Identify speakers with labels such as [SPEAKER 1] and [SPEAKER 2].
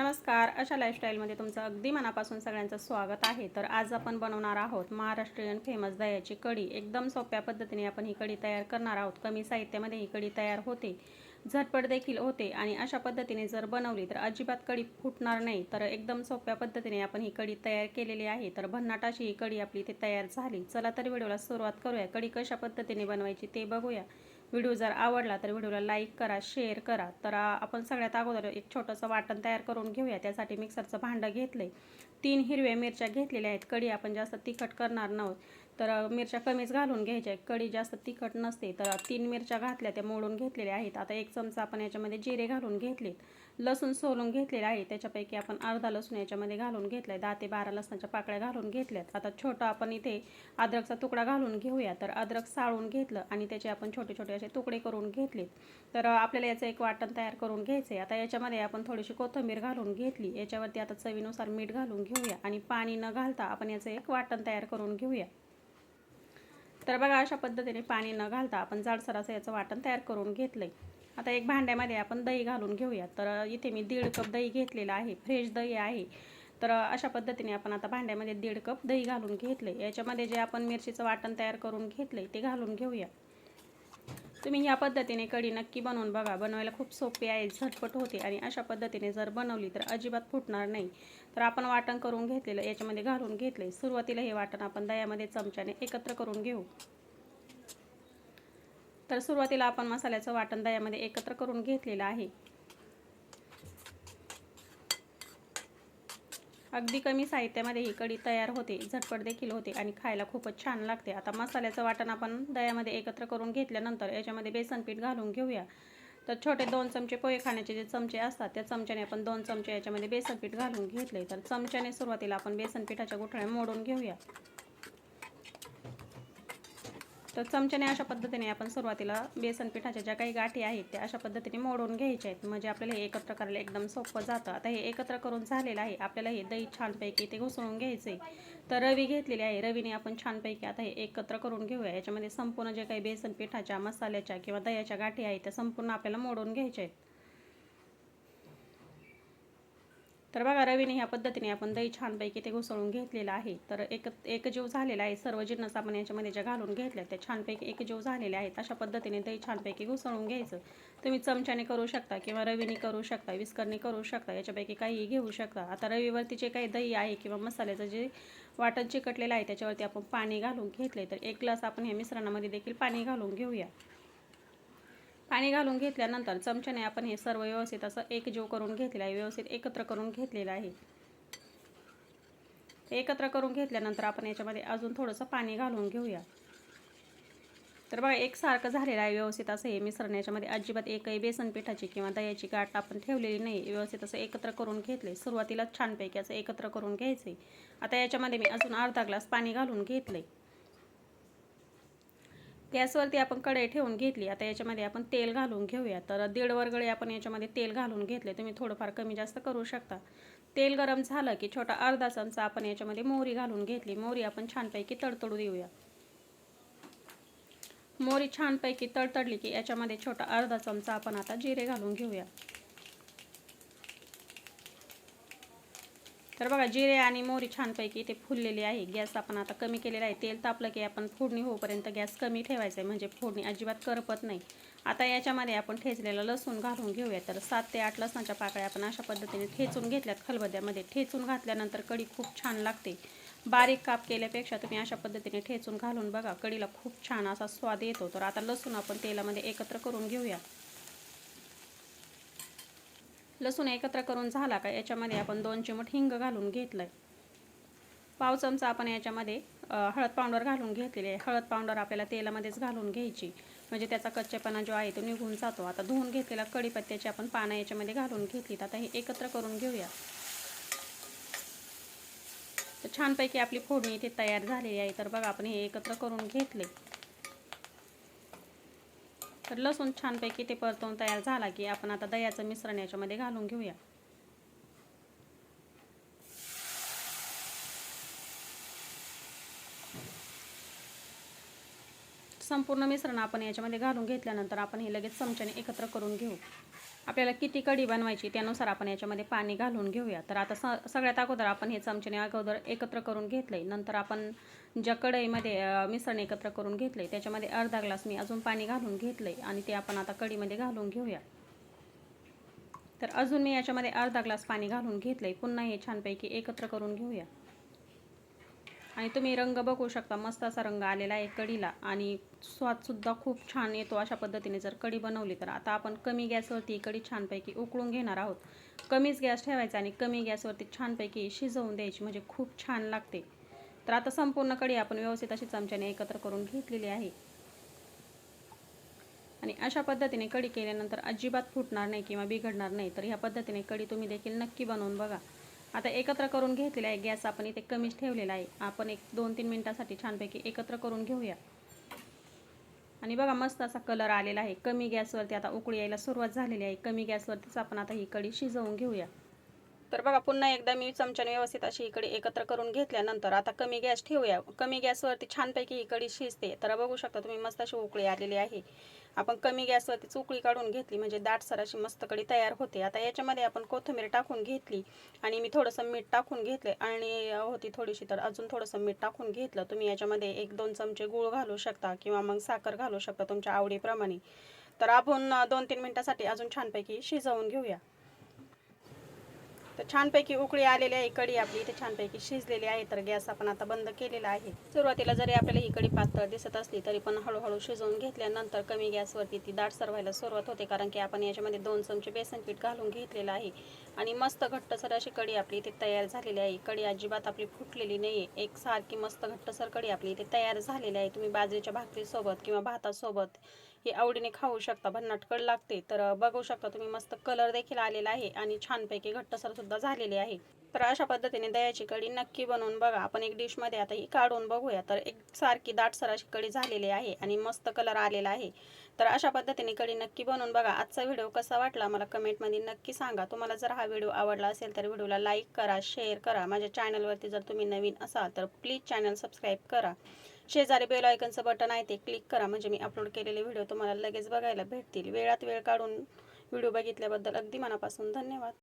[SPEAKER 1] नमस्कार अशा लाईफस्टाईलमध्ये तुमचं अगदी मनापासून सगळ्यांचं स्वागत आहे. तर आज आपण बनवणार आहोत महाराष्ट्रीयन फेमस दह्याची कढी. एकदम सोप्या पद्धतीने आपण ही कढी तयार करणार आहोत. कमी साहित्यामध्ये ही कढी तयार होते झटपट देखील होते आणि अशा पद्धतीने जर बनवली तर अजिबात कढी फुटणार नाही. तर एकदम सोप्या पद्धतीने आपण ही कढी तयार केलेली आहे. तर भन्नाट अशी ही कढी आपली इथे तयार झाली. चला तर व्हिडिओला सुरुवात करूया. कढी कशा पद्धतीने बनवायची ते बघूया. व्हिडिओ जर आवडला तर व्हिडिओला लाईक करा शेअर करा. तर आपण सगळ्यात अगोदर एक छोटंसं वाटण तयार करून घेऊया. त्यासाठी मिक्सरचं भांडं घेतलं तीन हिरव्या मिरच्या घेतलेल्या आहेत. कढी आपण जास्त तिखट करणार नव्हत. तर मिरच्या कमीच घालून घ्यायच्या. कढी जास्त तिखट नसते तर तीन मिरच्या घातल्या त्या मोडून घेतलेल्या आहेत. आता एक चमचा आपण याच्यामध्ये जिरे घालून घेतलेत. लसूण सोलून घेतलेलं आहे. त्याच्यापैकी आपण अर्धा लसूण याच्यामध्ये घालून घेतलाय. दहा ते बारा लसणाच्या पाकळ्या घालून घेतल्यात. आता छोटं आपण इथे अद्रकचा तुकडा घालून घेऊया. तर अद्रक साळून घेतलं आणि त्याचे आपण छोटे छोटे असे तुकडे करून घेतले तर आपल्याला याचं एक वाटण तयार करून घ्यायचं आहे आता याच्यामध्ये आपण थोडीशी कोथिंबीर घालून घेतली. याच्यावरती आता चवीनुसार मीठ घालून घेऊया. आणि पाणी न घालता आपण याचं एक वाटण तयार करून घेऊया. तर बघा अशा पद्धतीने पाणी न घालता आपण जाडसर असं याचं वाटण तयार करून घेतलंय. आता एक भांड्यामध्ये आपण दही घालून घेऊया. तर इथे मी दीड कप दही घेतलेलं आहे फ्रेश दही आहे. तर अशा पद्धतीने आपण आता भांड्यामध्ये दीड कप दही घालून घेतले याच्यामध्ये जे आपण मिरचीचं वाटण तयार करून घेतलं ते घालून घेऊया. तुम्ही ह्या पद्धतीने कढी नक्की बनवून बघा. बनवायला खूप सोपी आहे झटपट होते आणि अशा पद्धतीने जर बनवली तर अजिबात फुटणार नाही. तर आपण वाटण करून घेतलेलं याच्यामध्ये घालून घेतले सुरुवातीला हे वाटण आपण दह्यामध्ये चमच्याने एकत्र करून घेऊ. तर सुरुवातीला आपण मसाल्याचं वाटण दह्यामध्ये एकत्र करून घेतलेलं आहे. अगदी कमी साहित्यामध्ये ही कढी तयार होते झटपट देखील होते आणि खायला खूपच छान लागते. आता मसाल्याचं वाटण आपण दह्यामध्ये एकत्र करून घेतल्यानंतर याच्यामध्ये बेसन पीठ घालून घेऊया. तर छोटे दोन चमचे पोहे खाण्याचे जे चमचे असतात त्या चमच्याने आपण दोन चमचे याच्यामध्ये बेसन पीठ घालून घेतले तर चमच्याने सुरुवातीला आपण बेसन पिठाच्या गुठळ्या मोडून घेऊया. तर चमच्याने अशा पद्धतीने आपण सुरुवातीला बेसन पिठाच्या ज्या काही गाठी आहेत त्या अशा पद्धतीने मोडून घ्यायच्या आहेत. म्हणजे आपल्याला हे एकत्र करायला एकदम सोपं जातं. आता हे एकत्र करून झालेलं आहे. आपल्याला हे दही छानपैकी ते घुसळून घ्यायचं आहे तर रवी घेतलेली आहे. रवीने आपण छानपैकी आता हे एकत्र करून घेऊया. याच्यामध्ये संपूर्ण जे काही बेसन पिठाच्या मसाल्याच्या किंवा दह्याच्या गाठी आहेत त्या संपूर्ण आपल्याला मोडून घ्यायच्या आहेत. तर बघा रवीने ह्या पद्धतीने आपण दही छानपैकी ते घुसळून घेतलेलं आहे. तर एक एकजीव झालेला आहे. सर्व जिन्नस आपण याच्यामध्ये ज्या घालून घेतल्या त्या छानपैकी एकजीव झालेले आहेत. अशा पद्धतीने दही छानपैकी घुसळून घ्यायचं. तुम्ही चमच्याने करू शकता किंवा रवीने करू शकता विस्करने करू शकता याच्यापैकी काहीही घेऊ शकता. आता रवीवरती जे काही दही आहे किंवा मसाल्याचं जे वाटण चिकटलेलं आहे त्याच्यावरती आपण पाणी घालून घेतले तर एक ग्लास आपण ह्या मिश्रणामध्ये देखील पाणी घालून घेऊया. पाणी घालून घेतल्यानंतर चमच्याने आपण हे सर्व व्यवस्थित असं एकजीव करून घेतलेलं आहे. व्यवस्थित एकत्र करून घेतलेलं आहे. एकत्र करून घेतल्यानंतर आपण याच्यामध्ये अजून थोडंसं पाणी घालून घेऊया. तर बघा एकसारखं झालेलं आहे व्यवस्थित असं हे मिश्रण. याच्यामध्ये अजिबात एकही बेसन पिठाची किंवा दह्याची गाठ आपण ठेवलेली नाही. व्यवस्थित असं एकत्र करून घेतले सुरुवातीला छानपैकी असं एकत्र करून घ्यायचे आता याच्यामध्ये मी अजून अर्धा ग्लास पाणी घालून घेतले गॅसवरती आपण कढई ठेवून घेतली. आता याच्यामध्ये आपण तेल घालून घेऊया. तर दीड वरगळे आपण याच्यामध्ये तेल घालून घेतले. तुम्ही थोडंफार कमी जास्त करू शकता. तेल गरम झालं की छोटा अर्धा चमचा आपण याच्यामध्ये मोहरी घालून घेतली. मोहरी आपण छानपैकी तडतडू देऊया. मोहरी छानपैकी तडतडली की याच्यामध्ये छोटा अर्धा चमचा आपण आता जिरे घालून घेऊया. तर बघा जिरे आणि मोहरी छानपैकी ते फुललेली आहे. गॅस आपण आता कमी केलेला आहे. तेल तापलं की आपण फोडणी होईपर्यंत गॅस कमी ठेवायचा आहे. म्हणजे फोडणी अजिबात करपत नाही. आता याच्यामध्ये आपण ठेचलेलं लसूण घालून घेऊया. तर सात ते आठ लसणाच्या पाकळ्या आपण अशा पद्धतीने ठेचून घेतल्यात. खलबद्यामध्ये ठेचून घातल्यानंतर कढी खूप छान लागते. बारीक काप केल्यापेक्षा तुम्ही अशा पद्धतीने ठेचून घालून बघा कढीला खूप छान असा स्वाद येतो. तर आता लसूण आपण तेलामध्ये एकत्र करून घेऊया. लसूण एकत्र करून झाला का? याच्यामध्ये आपण दोन चिमट हिंग घालून घेतलंय. पाव चमचा आपण याच्यामध्ये हळद पावडर घालून घेतलेली आहे. हळद पावडर आपल्याला तेलामध्येच घालून घ्यायची. म्हणजे त्याचा कच्चेपणा जो आहे तो निघून जातो. आता धुवून घेतलेला कढीपत्त्याची आपण पानं याच्यामध्ये घालून घेतलीत आता हे एकत्र करून घेऊया. तर छानपैकी आपली फोडणी इथे तयार झालेली आहे. तर बघा आपण हे एकत्र करून घेतले. तर लसूण छानपैकी ते परतवून तयार झाला की आपण आता दह्याचं मिश्रण याच्यामध्ये घालून घेऊया. संपूर्ण मिश्रण आपण याच्यामध्ये घालून घेतल्यानंतर आपण हे लगेच चमच्याने एकत्र करून घेऊ. आपल्याला किती कढी बनवायची त्यानुसार आपण याच्यामध्ये पाणी घालून घेऊया. तर आता स सगळ्यात अगोदर आपण हे चमच्याने अगोदर एकत्र करून घेतलंय. नंतर आपण ज्या कढईमध्ये मिसळणे एकत्र करून घेतलंय त्याच्यामध्ये अर्धा ग्लास मी अजून पाणी घालून घेतलं आहे आणि ते आपण आता कढीमध्ये घालून घेऊया. तर अजून मी याच्यामध्ये अर्धा ग्लास पाणी घालून घेतलं आहे पुन्हा हे छानपैकी एकत्र करून घेऊया. आणि तुम्ही रंग बघू शकता मस्त असा रंग आलेला आहे कढीला. आणि स्वादसुद्धा खूप छान येतो अशा पद्धतीने जर कढी बनवली तर. आता आपण कमी गॅसवरती कढी छानपैकी उकळून घेणार आहोत. कमीच गॅस ठेवायचा आणि कमी गॅसवरती छानपैकी शिजवून द्यायची म्हणजे खूप छान लागते. तर आता संपूर्ण कढी आपण व्यवस्थित अशी चमच्याने एकत्र करून घेतलेली आहे. आणि अशा पद्धतीने कढी केल्यानंतर अजिबात फुटणार नाही किंवा बिघडणार नाही. तर ह्या पद्धतीने कढी तुम्ही देखील नक्की बनवून बघा. आता एकत्र करून घेतलेला आहे. गॅस आपण इथे कमीच ठेवलेला आहे. आपण एक दोन तीन मिनटासाठी छानपैकी एकत्र करून घेऊया. आणि बघा मस्त असा कलर आलेला आहे. कमी गॅसवरती आता उकळी यायला सुरुवात झालेली आहे. कमी गॅसवरतीच आपण आता ही कढी शिजवून घेऊया. तर बघा पुन्हा एकदा मी चमच्याने व्यवस्थित अशी इकडे एकत्र करून घेतल्यानंतर आता कमी गॅस ठेवूया. कमी गॅसवरती छानपैकी ही शिजते. तर बघू शकता तुम्ही मस्त अशी उकळी आलेली आहे. आपण कमी गॅसवरती उकळी काढून घेतली म्हणजे दाटसर अशी मस्तकडी तयार होते. आता याच्यामध्ये आपण कोथिंबीर टाकून घेतली आणि मी थोडंसं मीठ टाकून घेतले आणि होती थोडीशी तर अजून थोडंसं मीठ टाकून घेतलं. तुम्ही याच्यामध्ये एक दोन चमचे गूळ घालू शकता किंवा मग साखर घालू शकता तुमच्या आवडीप्रमाणे. तर आपण दोन तीन मिनटासाठी अजून छानपैकी शिजवून घेऊया. तर छानपैकी उकळी आलेली आहे कढी आपली इथे छानपैकी शिजलेली आहे तर गॅस आपण आता बंद केलेला आहे. सुरुवातीला जरी आपल्याला ही कढी पातळ दिसत असली तरी पण हळूहळू शिजवून घेतल्यानंतर कमी गॅसवरती ती दाट व्हायला सुरुवात होते कारण की आपण याच्यामध्ये दोन चमचे बेसन पीठ घालून घेतलेलं आहे. आणि मस्त घट्टसर अशी कढी आपली इथे तयार झालेली आहे. कढी अजिबात आपली फुटलेली नाही आहे एक सारखी मस्त घट्टसर कढी आपली इथे तयार झालेली आहे. तुम्ही बाजरीच्या भाकरीसोबत किंवा भातासोबत हे आवडीने खाऊ शकता भन्नाटकड लागते. तर बघू शकता तुम्ही मस्त कलर देखील आलेला आहे आणि छानपैकी घट्टसर सुद्धा झालेली आहे. तर अशा पद्धतीने दह्याची कढी नक्की बनवून बघा. आपण एक डिशमध्ये आता ही काढून बघूया. तर एक सारखी दाटसर अशी कढी झालेली आहे आणि मस्त कलर आलेला आहे. तर अशा पद्धतीने कढी नक्की बनवून बघा. आजचा व्हिडिओ कसा वाटला मला कमेंटमध्ये नक्की सांगा. तुम्हाला जर हा व्हिडिओ आवडला असेल तर व्हिडिओला लाईक करा शेअर करा. माझ्या चॅनलवरती जर तुम्ही नवीन असाल तर प्लीज चॅनल सबस्क्राईब करा. शेजारी बेल आयकनचं बटन आहे ते क्लिक करा. म्हणजे मी अपलोड केलेले व्हिडिओ तुम्हाला लगेच बघायला भेटतील. वेळात वेळ काढून व्हिडिओ बघितल्याबद्दल अगदी मनापासून धन्यवाद.